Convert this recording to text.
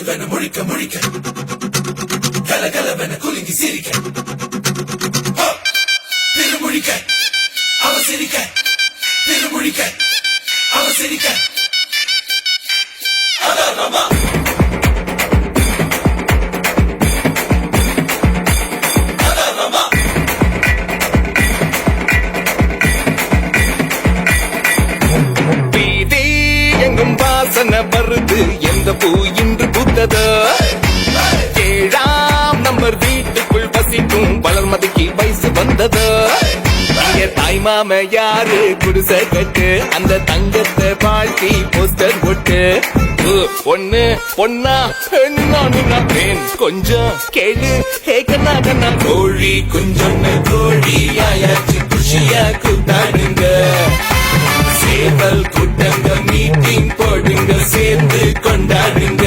கிளுகிளுவென முழிக்க முழிக்க. கலகலவென குலுங்கி சிரிக்க. திருமுழிக்க அவ சிரிக்க. திருமுழிக்க அவ சிரிக்க. அதான் ரமா! எங்கும் வாசனை வருது. எந்த பூ இன்று ஏழாம் நம்பர் வீட்டுக்குள் வசிக்கும் வளர்மதிக்கு வயசு வந்ததோ. இங்க தாய் மாம யாரு குடிசை கட்டு அந்த தங்கத்தை வாழ்த்தி போஸ்டர் போட்டு. ஒண்ணு பொண்ணா பெண்ணா பெண். கொஞ்சம் கேளு ஹே கண்ணா. கோழி குஞ்சொன்னு கோழி ஆயாச்சு குஷியா கூட்டாடுங்க. சேவல் கூட்டங்க மீட்டிங் போடுங்க சேர்ந்து கொண்டாடுங்க.